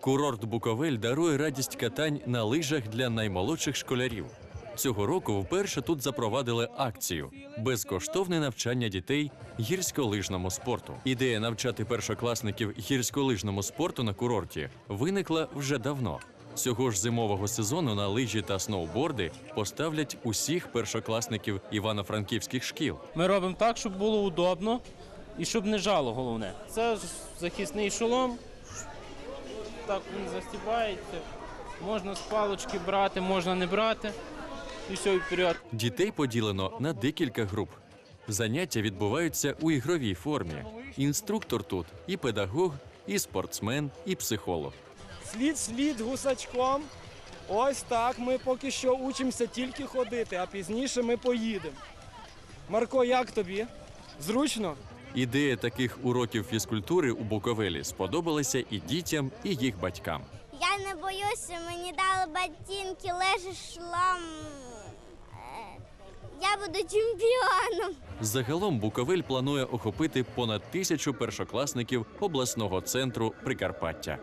Курорт Буковель дарує радість катань на лижах для наймолодших школярів. Цього року вперше тут запровадили акцію безкоштовне навчання дітей гірськолижному спорту. Ідея навчати першокласників гірськолижному спорту на курорті виникла вже давно. Цього ж зимового сезону на лижі та сноуборди поставлять усіх першокласників івано-франківських шкіл. Ми робимо так, щоб було удобно і щоб не жало головне. Це захисний шолом. Так він застібається. Можна з палочки брати, можна не брати. І все, і вперед. Дітей поділено на декілька груп. Заняття відбуваються у ігровій формі. Інструктор тут і педагог, і спортсмен, і психолог. Слід слід гусачком. Ось так. Ми поки що учимося тільки ходити, а пізніше ми поїдемо. Марко, як тобі? Зручно? Ідея таких уроків фізкультури у Буковелі сподобалася і дітям, і їх батькам. Я не боюся, мені дали ботинки, лежиш шлам. Е, Я буду чемпіоном. Загалом Буковель планує охопити понад тисячу першокласників обласного центру Прикарпаття.